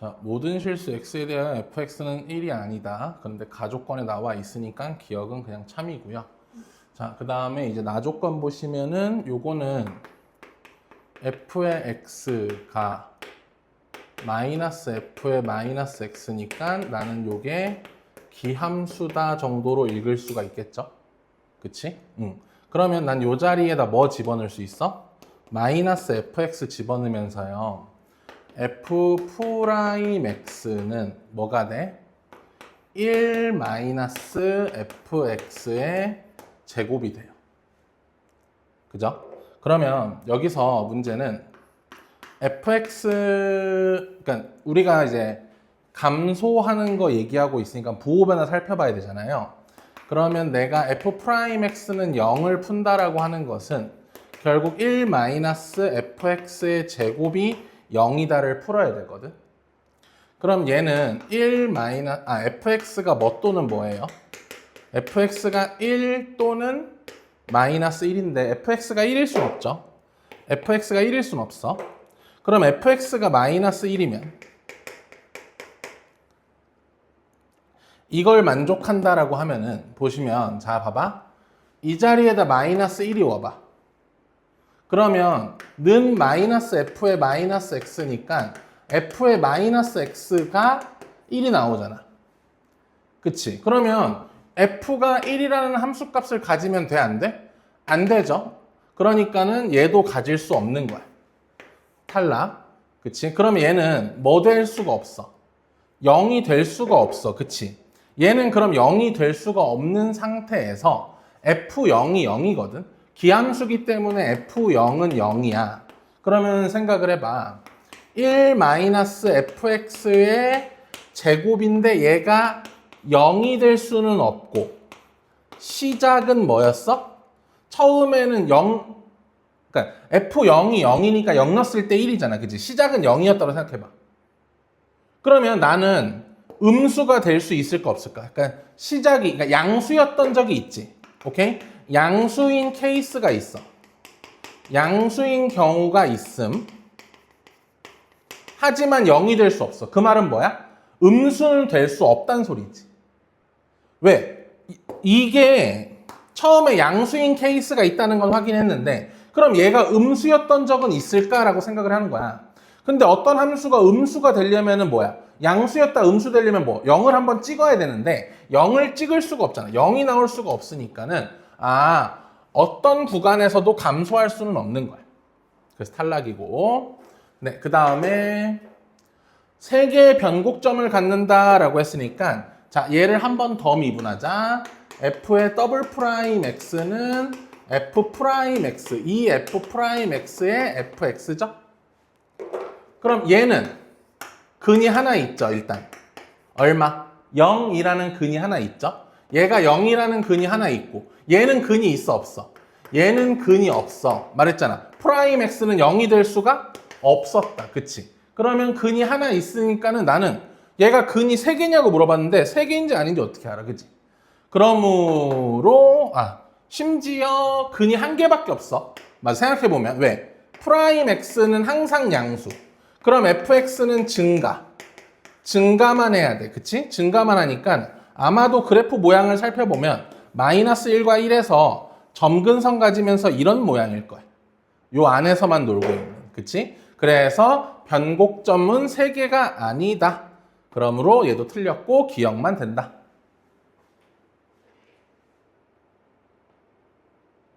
자, 모든 실수 x에 대한 fx는 1이 아니다. 그런데 가조건에 나와 있으니까 기억은 그냥 참이고요. 자, 그 다음에 이제 나조건 보시면은 요거는 f의 x가 마이너스 f의 마이너스 x니까 나는 요게 기함수다 정도로 읽을 수가 있겠죠? 그치? 응. 그러면 난 요 자리에다 뭐 집어넣을 수 있어? 마이너스 fx 집어넣으면서요. F 프라임 x는 뭐가 돼? 1 마이너스 fx의 제곱이 돼요. 그죠? 그러면 여기서 문제는 fx 그러니까 우리가 이제 감소하는 거 얘기하고 있으니까 부호 변화 살펴봐야 되잖아요. 그러면 내가 f 프라임 x는 0을 푼다라고 하는 것은 결국 1 마이너스 fx의 제곱이 0이다를 풀어야 되거든. 그럼 얘는 1 마이너 아 fx가 뭐 또는 뭐예요? fx가 1 또는 마이너스 1인데 fx가 1일 순 없죠. fx가 1일 순 없어. 그럼 fx가 마이너스 1이면 이걸 만족한다라고 하면은 보시면 자 봐봐 이 자리에다 마이너스 1이 와봐 그러면 는 마이너스 f의 마이너스 x니까 f의 마이너스 x가 1이 나오잖아. 그치? 그러면 f가 1이라는 함수값을 가지면 돼 안 돼? 안 되죠. 그러니까는 얘도 가질 수 없는 거야. 탈락. 그치? 그러면 얘는 뭐 될 수가 없어? 0이 될 수가 없어. 그치? 얘는 그럼 0이 될 수가 없는 상태에서 F0이 0이거든. 기함수기 때문에 F0은 0이야. 그러면 생각을 해봐. 1-fx의 제곱인데 얘가 0이 될 수는 없고 시작은 뭐였어? 처음에는 0 그러니까 F0이 0이니까 0 넣었을 때 1이잖아. 그치? 시작은 0이었다고 생각해봐. 그러면 나는 음수가 될 수 있을까 없을까? 그러니까 시작이 그러니까 양수였던 적이 있지. 오케이? 양수인 케이스가 있어. 양수인 경우가 있음. 하지만 0이 될 수 없어. 그 말은 뭐야? 음수는 될 수 없다는 소리지. 왜? 이- 이게 처음에 양수인 케이스가 있다는 건 확인했는데 그럼 얘가 음수였던 적은 있을까라고 생각을 하는 거야. 근데 어떤 함수가 음수가 되려면은 뭐야? 양수였다 음수 되려면 뭐 0을 한번 찍어야 되는데 0을 찍을 수가 없잖아. 0이 나올 수가 없으니까는 아 어떤 구간에서도 감소할 수는 없는 거야. 그래서 탈락이고 네 그 다음에 세 개의 변곡점을 갖는다라고 했으니까 자 얘를 한 번 더 미분하자. f의 더블 프라임 x는 f 프라임 x 이 f 프라임 x의 fx죠. 그럼 얘는 근이 하나 있죠, 일단. 얼마? 0이라는 근이 하나 있죠? 얘가 0이라는 근이 하나 있고, 얘는 근이 있어, 없어? 얘는 근이 없어. 말했잖아. 프라임 x는 0이 될 수가 없었다. 그치? 그러면 근이 하나 있으니까는 나는 얘가 근이 3개냐고 물어봤는데 3개인지 아닌지 어떻게 알아? 그치? 그러므로, 아, 심지어 근이 한 개밖에 없어. 맞아, 생각해보면. 왜? 프라임 x는 항상 양수. 그럼 fx는 증가. 증가만 해야 돼. 그치? 증가만 하니까 아마도 그래프 모양을 살펴보면 마이너스 1과 1에서 점근선 가지면서 이런 모양일 거야. 요 안에서만 놀고 있는. 그치? 그래서 변곡점은 3개가 아니다. 그러므로 얘도 틀렸고 기억만 된다.